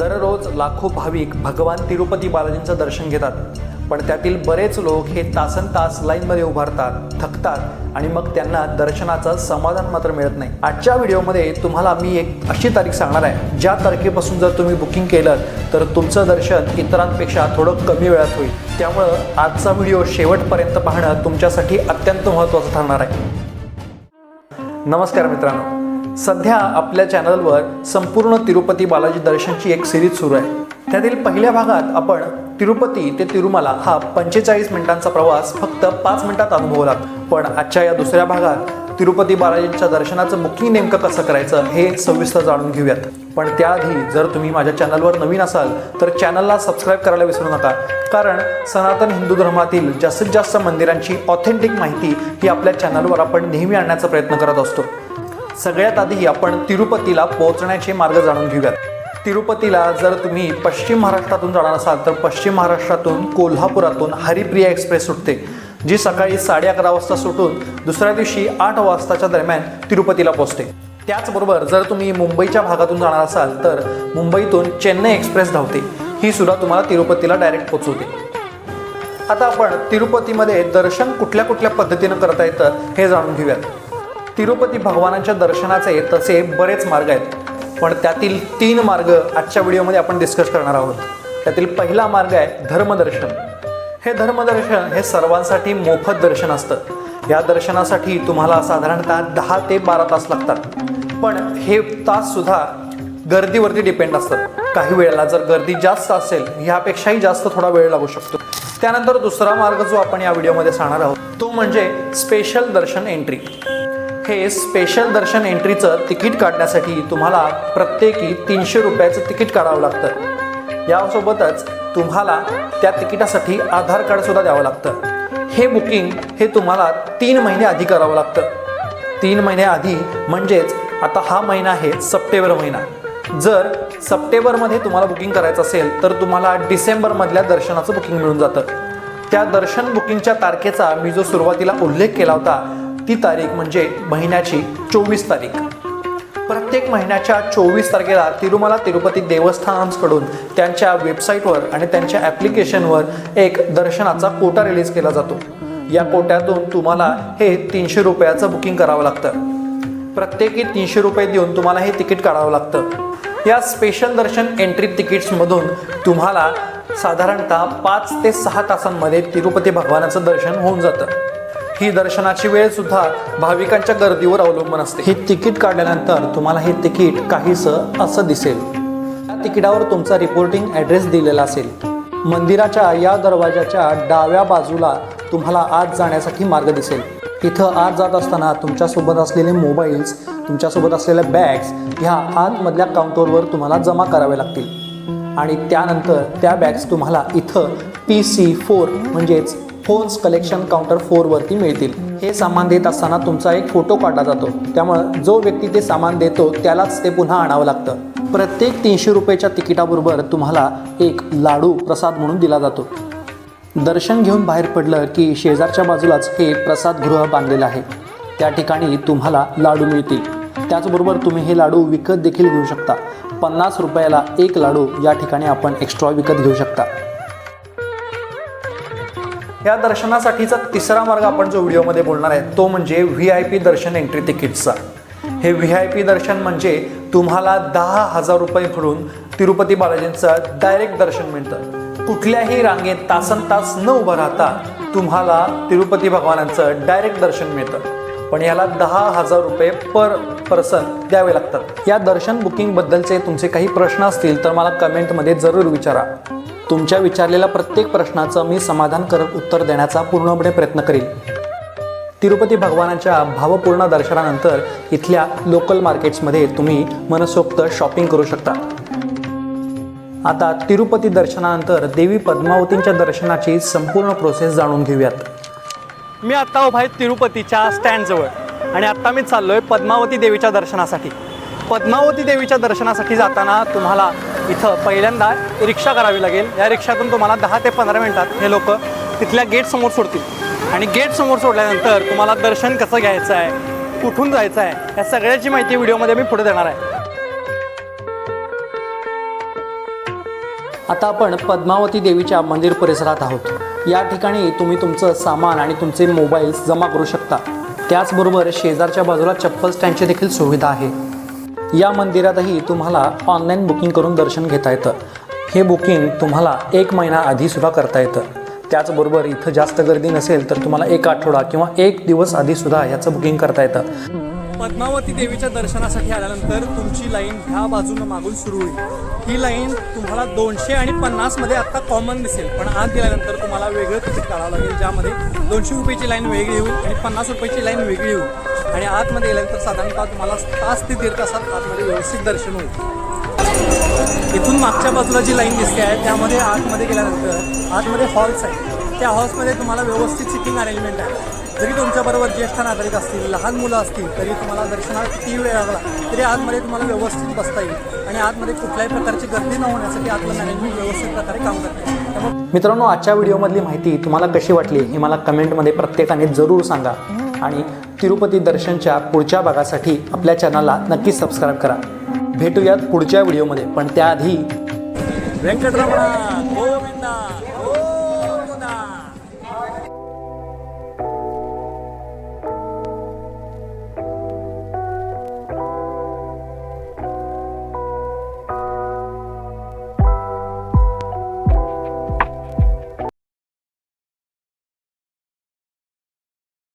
दररोज लाखो भाविक भगवान तिरुपती बालाजींचं दर्शन घेतात. पण त्यातील बरेच लोक हे तासन तास लाईनमध्ये उभारतात थकतात आणि मग त्यांना दर्शनाचं समाधान मात्र मिळत नाही. आजच्या व्हिडिओमध्ये तुम्हाला मी एक अशी तारीख सांगणार आहे. ज्या तारखेपासून जर तुम्ही बुकिंग केलं तर तुमचं दर्शन इतरांपेक्षा थोडं कमी वेळात होईल. त्यामुळं आजचा व्हिडिओ शेवटपर्यंत पाहणं तुमच्यासाठी अत्यंत महत्त्वाचं ठरणार आहे. नमस्कार मित्रांनो. सध्या आपल्या चॅनलवर संपूर्ण तिरुपती बालाजी दर्शनची एक सिरीज सुरू आहे. त्यातील पहिल्या भागात आपण तिरुपती ते तिरुमला हा पंचेचाळीस मिनिटांचा प्रवास फक्त पाच मिनिटात अनुभवलात पण आजच्या या दुसऱ्या भागात तिरुपती बालाजींच्या दर्शनाचं बुकिंग नेमकं कसं करायचं हे सविस्तर जाणून घेऊयात. पण त्याआधी जर तुम्ही माझ्या चॅनलवर नवीन असाल तर चॅनलला सबस्क्राईब करायला विसरू नका. कारण सनातन हिंदू धर्मातील जास्तीत जास्त मंदिरांची ऑथेंटिक माहिती ही आपल्या चॅनलवर आपण नेहमी आणण्याचा प्रयत्न करत असतो. सगळ्यात आधी आपण तिरुपतीला पोहोचण्याचे मार्ग जाणून घेऊयात. तिरुपतीला जर तुम्ही पश्चिम महाराष्ट्रातून जाणार असाल तर पश्चिम महाराष्ट्रातून कोल्हापुरातून हरिप्रिया एक्सप्रेस सुटते जी सकाळी साडे अकरा वाजता सुटून दुसऱ्या दिवशी आठ वाजताच्या दरम्यान तिरुपतीला पोहोचते. त्याचबरोबर जर तुम्ही मुंबईच्या भागातून जाणार असाल तर मुंबईतून चेन्नई एक्सप्रेस धावते. ही सुद्धा तुम्हाला तिरुपतीला डायरेक्ट पोचवते आता आपण तिरुपतीमध्ये दर्शन कुठल्या कुठल्या पद्धतीनं करता येतं हे जाणून घेऊयात. तिरुपती भगवानांच्या दर्शनाचे तसे बरेच मार्ग आहेत. पण त्यातील तीन मार्ग आजच्या व्हिडिओमध्ये आपण डिस्कस करणार आहोत. त्यातील पहिला मार्ग आहे धर्मदर्शन. हे धर्मदर्शन हे सर्वांसाठी मोफत दर्शन असतं. या दर्शनासाठी तुम्हाला साधारणतः दहा ते बारा तास लागतात. पण हे ताससुद्धा गर्दीवरती डिपेंड असतात. काही वेळेला जर गर्दी जास्त असेल ह्यापेक्षाही जास्त थोडा वेळ लागू शकतो. त्यानंतर दुसरा मार्ग जो आपण या व्हिडिओमध्ये सांगणार आहोत तो म्हणजे स्पेशल दर्शन एंट्री हे स्पेशल दर्शन एंट्रीचं तिकीट काढण्यासाठी तुम्हाला प्रत्येकी तीनशे रुपयाचं तिकीट काढावं लागतं. यासोबतच तुम्हाला त्या तिकिटासाठी आधार कार्डसुद्धा द्यावं लागतं. हे बुकिंग हे तुम्हाला तीन महिने आधी करावं लागतं. तीन महिन्याआधी म्हणजेच आता हा महिना आहे सप्टेंबर महिना. जर सप्टेंबरमध्ये तुम्हाला बुकिंग करायचं असेल तर तुम्हाला डिसेंबरमधल्या दर्शनाचं बुकिंग मिळून जातं. त्या दर्शन बुकिंगच्या तारखेचा मी जो सुरुवातीला उल्लेख केला होता ती तारीख म्हणजे महिन्याची चोवीस तारीख. प्रत्येक महिन्याच्या चोवीस तारखेला तिरुमला तिरुपती देवस्थानांकडून त्यांच्या वेबसाईटवर आणि त्यांच्या ॲप्लिकेशनवर एक दर्शनाचा कोटा रिलीज केला जातो. या कोट्यातून तुम्हाला हे तीनशे रुपयाचं बुकिंग करावं लागतं. प्रत्येकी तीनशे रुपये देऊन तुम्हाला हे तिकीट काढावं लागतं. या स्पेशल दर्शन एंट्री तिकीट्समधून तुम्हाला साधारणतः पाच ते सहा तासांमध्ये तिरुपती भगवानाचं दर्शन होऊन जातं. ही दर्शनाची वेळ सुद्धा भाविकांच्या गर्दीवर अवलंबून असते. हे तिकीट काढल्यानंतर तुम्हाला हे तिकीट काहीसं असं दिसेल. या तिकिटावर तुमचा रिपोर्टिंग ॲड्रेस दिलेला असेल. मंदिराच्या या दरवाजाच्या डाव्या बाजूला तुम्हाला आत जाण्यासाठी मार्ग दिसेल. इथं आत जात असताना तुमच्यासोबत असलेले मोबाईल्स तुमच्यासोबत असलेल्या बॅग्स ह्या आतमधल्या काउंटरवर तुम्हाला जमा करावे लागतील. आणि त्यानंतर त्या बॅग्स तुम्हाला इथं पी सी फोर म्हणजेच फोन्स कलेक्शन काउंटर फोरवरती मिळतील. हे सामान देत असताना तुमचा एक फोटो काढला जातो. त्यामुळं जो व्यक्ती ते सामान देतो त्यालाच ते पुन्हा आणावं लागतं. प्रत्येक तीनशे रुपयाच्या तिकिटाबरोबर तुम्हाला एक लाडू प्रसाद म्हणून दिला जातो. दर्शन घेऊन बाहेर पडलं की शेजारच्या बाजूलाच हे प्रसादगृह बांधलेलं आहे. त्या ठिकाणी तुम्हाला लाडू मिळतील. त्याचबरोबर तुम्ही हे लाडू विकत देखील घेऊ शकता. पन्नास रुपयाला एक लाडू या ठिकाणी आपण एक्स्ट्रा विकत घेऊ शकता. या दर्शनासाठीचा तिसरा मार्ग आपण जो व्हिडिओमध्ये बोलणार आहे तो म्हणजे V I P darshan entry तिकीटचा हे व्ही आय पी दर्शन म्हणजे तुम्हाला दहा हजार रुपये भरून तिरुपती बालाजींचं डायरेक्ट दर्शन मिळतं. कुठल्याही रांगेत तासन तास न उभं राहता तुम्हाला तिरुपती भगवानांचं डायरेक्ट दर्शन मिळतं. पण याला दहा हजार रुपये पर पर्सन द्यावे लागतात. या दर्शन बुकिंगबद्दलचे तुमचे काही प्रश्न असतील तर मला कमेंटमध्ये जरूर विचारा. तुमच्या विचारलेल्या प्रत्येक प्रश्नाचं मी समाधान करत उत्तर देण्याचा पूर्णपणे प्रयत्न करेन. तिरुपती भगवानाच्या भावपूर्ण दर्शनानंतर इथल्या लोकल मार्केट्समध्ये तुम्ही मनसोक्त शॉपिंग करू शकता. आता तिरुपती दर्शनानंतर देवी पद्मावतींच्या दर्शनाची संपूर्ण प्रोसेस जाणून घेऊयात. मी आत्ता उभा आहे तिरुपतीच्या स्टँडजवळ आणि आत्ता मी चाललोय पद्मावती देवीच्या दर्शनासाठी. पद्मावती देवीच्या दर्शनासाठी जाताना तुम्हाला इथं पहिल्यांदा रिक्षा करावी लागेल. या रिक्षातून तुम्हाला दहा ते पंधरा मिनिटात हे लोक तिथल्या गेटसमोर सोडतील. आणि गेटसमोर सोडल्यानंतर तुम्हाला दर्शन कसं घ्यायचं आहे कुठून जायचं आहे या सगळ्याची माहिती व्हिडिओमध्ये मी पुढे देणार आहे. आता आपण पद्मावती देवीच्या मंदिर परिसरात आहोत. या ठिकाणी तुम्ही तुमचं सामान आणि तुमचे मोबाईल्स जमा करू शकता. त्याचबरोबर शेजारच्या बाजूला चप्पल स्टँडची देखील सुविधा आहे. या मंदिरातही तुम्हाला ऑनलाईन बुकिंग करून दर्शन घेता येतं. हे बुकिंग तुम्हाला एक महिना आधीसुद्धा करता येतं. त्याचबरोबर इथं जास्त गर्दी नसेल तर तुम्हाला एक आठवडा किंवा एक दिवस आधीसुद्धा ह्याचं बुकिंग करता येतं. पद्मावती देवीच्या दर्शनासाठी आल्यानंतर तुमची लाईन ह्या बाजूनं मागून सुरू होईल. ही लाईन तुम्हाला दोनशे आणि पन्नासमध्ये आत्ता कॉमन दिसेल. पण आत गेल्यानंतर तुम्हाला वेगळं तिकीट काढावं लागेल ज्यामध्ये दोनशे रुपयाची लाईन वेगळी होईल आणि पन्नास रुपयाची लाईन वेगळी होईल आणि आतमध्ये गेल्यानंतर साधारणतः तुम्हाला तास ते दीड तासात आतमध्ये व्यवस्थित दर्शन होईल. इथून मागच्या बाजूला जी लाईन दिसते आहे त्यामध्ये आतमध्ये गेल्यानंतर आतमध्ये हॉल्स आहेत त्या हॉल्समध्ये तुम्हाला व्यवस्थित सिटिंग अरेंजमेंट आहे. जरी तुमच्याबरोबर ज्येष्ठ नागरिक असतील लहान मुलं असतील तरी तुम्हाला दर्शनाला किती वेळ लागला. तरी आतमध्ये तुम्हाला व्यवस्थित बसता येईल. आणि आतमध्ये कुठल्याही प्रकारची गर्दी न होण्यासाठी आतलं मॅनेजमेंट व्यवस्थित प्रकारे काम करते. मित्रांनो आजच्या व्हिडिओमधली माहिती तुम्हाला कशी वाटली हे मला कमेंटमध्ये प्रत्येकाने जरूर सांगा. आणि तिरुपती दर्शनच्या पुढच्या भागासाठी आपल्या चॅनलला नक्कीच सबस्क्राईब करा. भेटूयात पुढच्या व्हिडिओमध्ये पण त्याआधी व्यंकटरमणा!